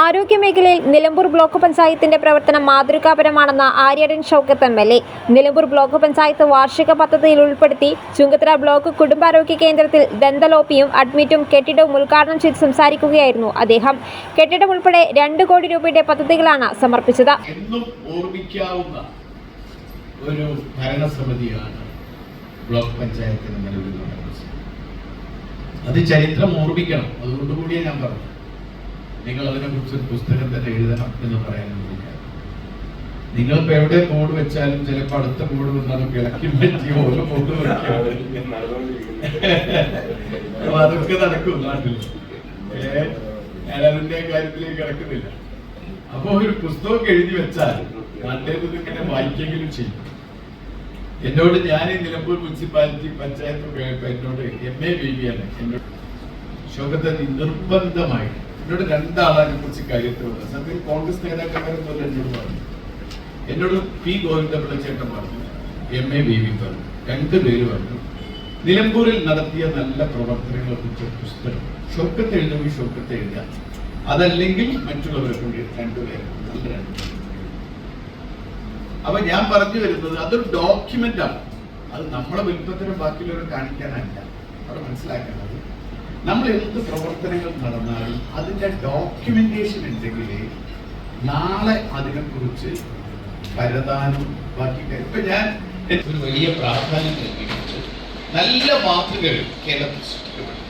ആരോഗ്യമേഖലയിൽ നിലമ്പൂർ ബ്ലോക്ക് പഞ്ചായത്തിന്റെ പ്രവർത്തനം മാതൃകാപരമാണെന്ന Aryadan Shoukath M L A. Nilambur block panchayat വാർഷിക പദ്ധതിയിൽ ഉൾപ്പെടുത്തി ചുങ്കത്തറ ബ്ലോക്ക് കുടുംബാരോഗ്യ കേന്ദ്രത്തിൽ ദന്തലോപ്പിയും അഡ്മിറ്റും കെട്ടിടവും ഉദ്ഘാടനം ചെയ്ത് സംസാരിക്കുകയായിരുന്നു അദ്ദേഹം. കെട്ടിടം ഉൾപ്പെടെ രണ്ട് കോടി രൂപയുടെ പദ്ധതികളാണ് സമർപ്പിച്ചത്. ഓർമ്മിക്കാവുന്ന ഒരു ഭരണസമിതിയാണ് ബ്ലോക്ക് പഞ്ചായത്തിന് അത് ചരിത്രം ഓർമ്മിക്കണം. അതുകൊണ്ട് കൂടിയേ ഞാൻ പറഞ്ഞു നിങ്ങൾ അതിനെ കുറിച്ച് ഒരു പുസ്തകം തന്നെ എഴുതണം എന്ന് പറയാൻ നിങ്ങളിപ്പോ എവിടെ ബോർഡ് വെച്ചാലും ചിലപ്പോൾ അടുത്ത ബോർഡ് വന്നാലും കിളക്കി പറ്റി ഓരോ ബോർഡ് അപ്പൊ അതൊക്കെ നടക്കും നാട്ടിൽ കാര്യത്തിലേക്ക് കിടക്കുന്നില്ല. അപ്പൊ ഒരു പുസ്തകം എഴുതി വെച്ചാൽ നാട്ടിൽ ഇങ്ങനെ വായിക്കെങ്കിലും ചെയ്യും. എന്നോട് ഞാൻ ഈ നിലമ്പൂർ മുനിസിപ്പാലിറ്റി പഞ്ചായത്ത് എന്നോട് എം എ ബേബിയാണ് എന്നോട് ശോകത്തെ നിർബന്ധമായിട്ട് നിർബന്ധമായി എന്നോട് രണ്ടാളാനെ കുറിച്ച് കാര്യത്തിൽ പറഞ്ഞു സത്യം കോൺഗ്രസ് പോലെ എന്നോട് പറഞ്ഞു. എന്നോട് പി ഗോവിന്ദപിള്ള ചേട്ടൻ പറഞ്ഞു. എം എ ബേബി പറഞ്ഞു. രണ്ടു പേര് പറഞ്ഞു. നിലമ്പൂരിൽ നടത്തിയ നല്ല പ്രവർത്തനങ്ങളെ കുറിച്ച് പുസ്തകം. ഷോക്കത്ത് എഴുതുമ്പോൾ ഷോക്കത്ത് എഴുതാം അതല്ലെങ്കിൽ മറ്റുള്ളവരെ കൊണ്ട് രണ്ടുപേരും നല്ല രണ്ടുപേരും അപ്പൊ ഞാൻ പറഞ്ഞു വരുന്നത് അതൊരു ഡോക്യുമെന്റ് ആണ്. അത് നമ്മളെ വലുപ്പത്തിനും ബാക്കിയുള്ളവരെ കാണിക്കാനല്ല. അവിടെ മനസ്സിലാക്കേണ്ടത് നമ്മൾ എന്ത് പ്രവർത്തനങ്ങൾ നടന്നാലും അതിന്റെ ഡോക്യുമെന്റേഷൻ ഉണ്ടെങ്കിൽ നാളെ അതിനെക്കുറിച്ച് കരുതാനും ബാക്കി ഇപ്പൊ ഞാൻ ഒരു വലിയ പ്രാധാന്യം നൽകിയിട്ടുണ്ട്. നല്ല മാതൃകകൾ കേരളത്തിൽ സൃഷ്ടിക്കപ്പെട്ടു